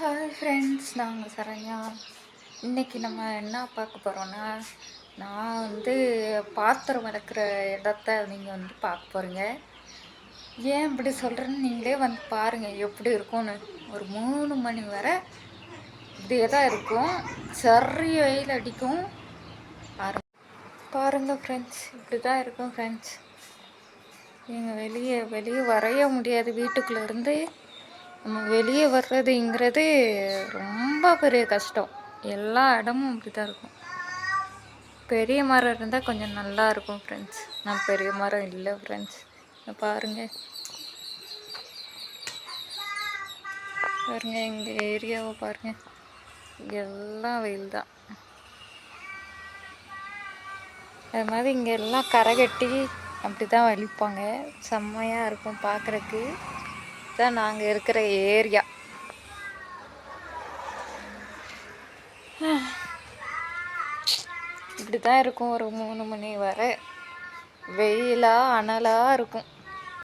Hi friends நாங்கள் சரண்யா. இன்னைக்கு நம்ம என்ன பார்க்க போகிறோன்னா நான் வந்து பாத்திரம் விளக்குற இடத்த நீங்கள் வந்து பார்க்க போகிறீங்க ஏன் இப்படி சொல்கிறேன்னு நீங்களே வந்து பாருங்கள் எப்படி இருக்கும்னு. ஒரு மூணு மணி வரை இப்படியே தான் இருக்கும். சரி வெயில் அடிக்கும். பாருங்கள் ஃப்ரெண்ட்ஸ் இப்படி தான் இருக்கும் ஃப்ரெண்ட்ஸ் நீங்கள் வெளியே வெளியே வரைய முடியாது. வீட்டுக்குள்ளேருந்து நம்ம வெளியே வர்றதுங்கிறது ரொம்ப பெரிய கஷ்டம். எல்லா இடமும் அப்படி தான் இருக்கும். பெரிய மரம் இருந்தால் கொஞ்சம் நல்லா இருக்கும் ஃப்ரெண்ட்ஸ் நான் பெரிய மரம் இல்லை ஃப்ரெண்ட்ஸ் பாருங்க. பாருங்க எங்கள் ஏரியாவை பாருங்க. எல்லாம் வெயில் தான் அது மாதிரி இங்கே எல்லாம் கரை கட்டி அப்படி தான் வலிப்பாங்க. செம்மையாக இருக்கும் பார்க்குறக்கு தான் நாங்கள் இருக்கிற ஏரியா. இப்படி தான் இருக்கும் ஒரு மூணு மணி வரை. வெயிலாக அனலாக இருக்கும்.